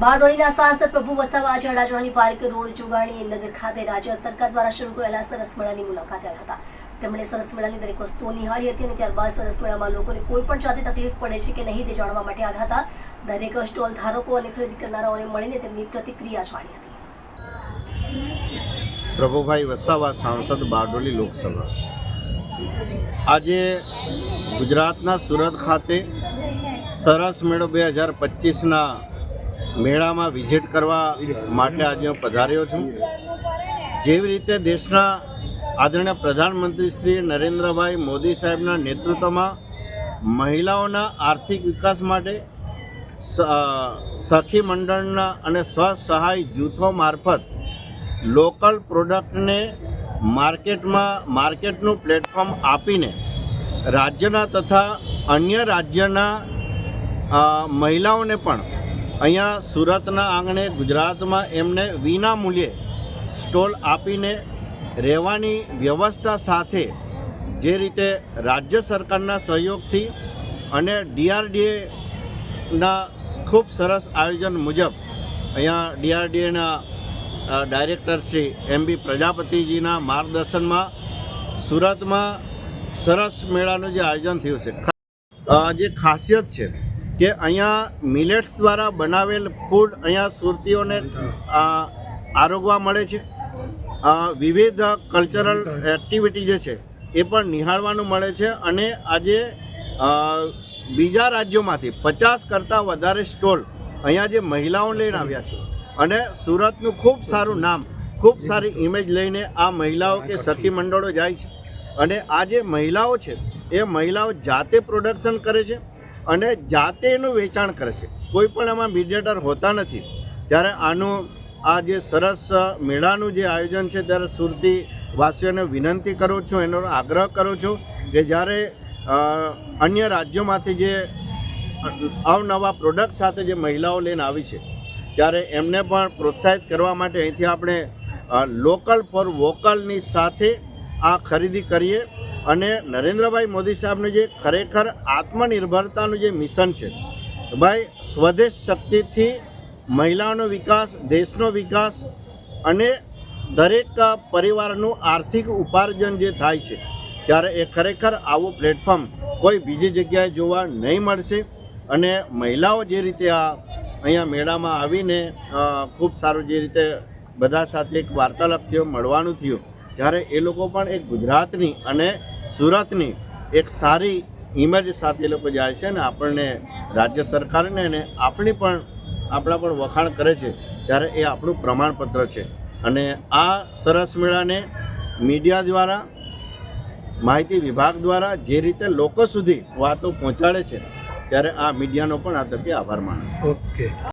બારડોલીના સાંસદ પ્રભુ વસાવા આજે અડાજણની પાર્ક રોડ જોગાણી નગર ખાતે રાજ્ય સરકાર દ્વારા શરૂ કરેલા સરસ મેળાની મુલાકાતે આવ્યા હતા. તેમણે સરસ મેળાની દરેક વસ્તુઓ નિહાળી હતી અને ત્યારબાદ સરસ મેળામાં લોકોને કોઈ પણ જાતે તકલીફ પડે છે કે નહીં તે જાણવા માટે આવ્યા હતા. દરેક સ્ટોલ ધારકો અને ખરીદી કરનારાઓને મળીને તેમની પ્રતિક્રિયા જાણી હતી. પ્રભુભાઈ વસાવા, સાંસદ બારડોલી લોકસભા. આજે ગુજરાતના સુરત ખાતે સરસ મેળો બે હજાર પચીસના મેળામાં વિઝિટ કરવા માટે આજે હું પધાર્યો છું. જેવી રીતે દેશના આદરણીય પ્રધાનમંત્રી શ્રી નરેન્દ્રભાઈ મોદી સાહેબના નેતૃત્વમાં મહિલાઓના આર્થિક વિકાસ માટે સખી મંડળના અને સ્વસહાય જૂથો મારફત લોકલ પ્રોડક્ટને માર્કેટમાં, માર્કેટનું પ્લેટફોર્મ આપીને રાજ્યના તથા અન્ય રાજ્યના મહિલાઓને પણ અહીંયા સુરતના આંગણે ગુજરાતમાં એમને વિના મૂલ્યે સ્ટોલ આપીને રહેવાની વ્યવસ્થા સાથે જે રીતે રાજ્ય સરકારના સહયોગથી અને ડીઆરડીએના ખૂબ સરસ આયોજન મુજબ અહીંયા ડીઆરડીએના ડાયરેક્ટર શ્રી એમ બી પ્રજાપતિજીના માર્ગદર્શનમાં સુરતમાં સરસ મેળાનું જે આયોજન થયું છે. જે ખાસિયત છે કે અહીંયા મિલેટ્સ દ્વારા બનાવેલ ફૂડ અહીંયા સુરતીઓને આરોગવા મળે છે. વિવિધ કલ્ચરલ એક્ટિવિટી જે છે, એ પણ નિહાળવાનું મળે છે અને આજે બીજા રાજ્યોમાંથી પચાસ કરતાં વધારે સ્ટોલ અહીંયા જે મહિલાઓ લઈને આવ્યા છે. અને સુરતનું ખૂબ સારું નામ, ખૂબ સારી ઇમેજ લઈને આ મહિલાઓ કે સખી મંડળો જાય છે. અને આ જે મહિલાઓ છે, એ મહિલાઓ જાતે પ્રોડક્શન કરે છે. અને જાતે એનું વેચાણ કરે છે. કોઈ પણ એમાં મીડિયેટર હોતા નથી. ત્યારે આનું આ જે સરસ મેળાનું જે આયોજન છે, ત્યારે સુરતી વાસીઓને વિનંતી કરું છું, એનો આગ્રહ કરું છું કે જ્યારે અન્ય રાજ્યોમાંથી જે અવનવા પ્રોડક્ટ સાથે જે મહિલાઓ લઈને આવી છે, ત્યારે એમને પણ પ્રોત્સાહિત કરવા માટે અહીંથી આપણે લોકલ ફોર વોકલની સાથે આ ખરીદી કરીએ. અને નરેન્દ્રભાઈ મોદી સાહેબનું જે ખરેખર આત્મનિર્ભરતાનું જે મિશન છે, ભાઈ સ્વદેશ શક્તિથી મહિલાઓનો વિકાસ, દેશનો વિકાસ અને દરેક પરિવારનું આર્થિક ઉપાર્જન જે થાય છે, ત્યારે એ ખરેખર આવું પ્લેટફોર્મ કોઈ બીજી જગ્યાએ જોવા નહીં મળશે અને મહિલાઓ જે રીતે આ અહીંયા મેળામાં આવીને ખૂબ સારું જે રીતે બધા સાથે એક વાર્તાલાપ થયો, મળવાનું થયું ત્યારે એ લોકો પણ એક ગુજરાતની અને સુરતની એક સારી ઇમેજ સાથે એ લોકો જાય છે અને આપણને રાજ્ય સરકારને અને આપણી પણ, આપણા પણ વખાણ કરે છે, ત્યારે એ આપણું પ્રમાણપત્ર છે. અને આ સરસ મેળાને મીડિયા દ્વારા, માહિતી વિભાગ દ્વારા જે રીતે લોકો સુધી વાતો પહોંચાડે છે, ત્યારે આ મીડિયાનો પણ આ તકે આભાર માનું છું. ઓકે.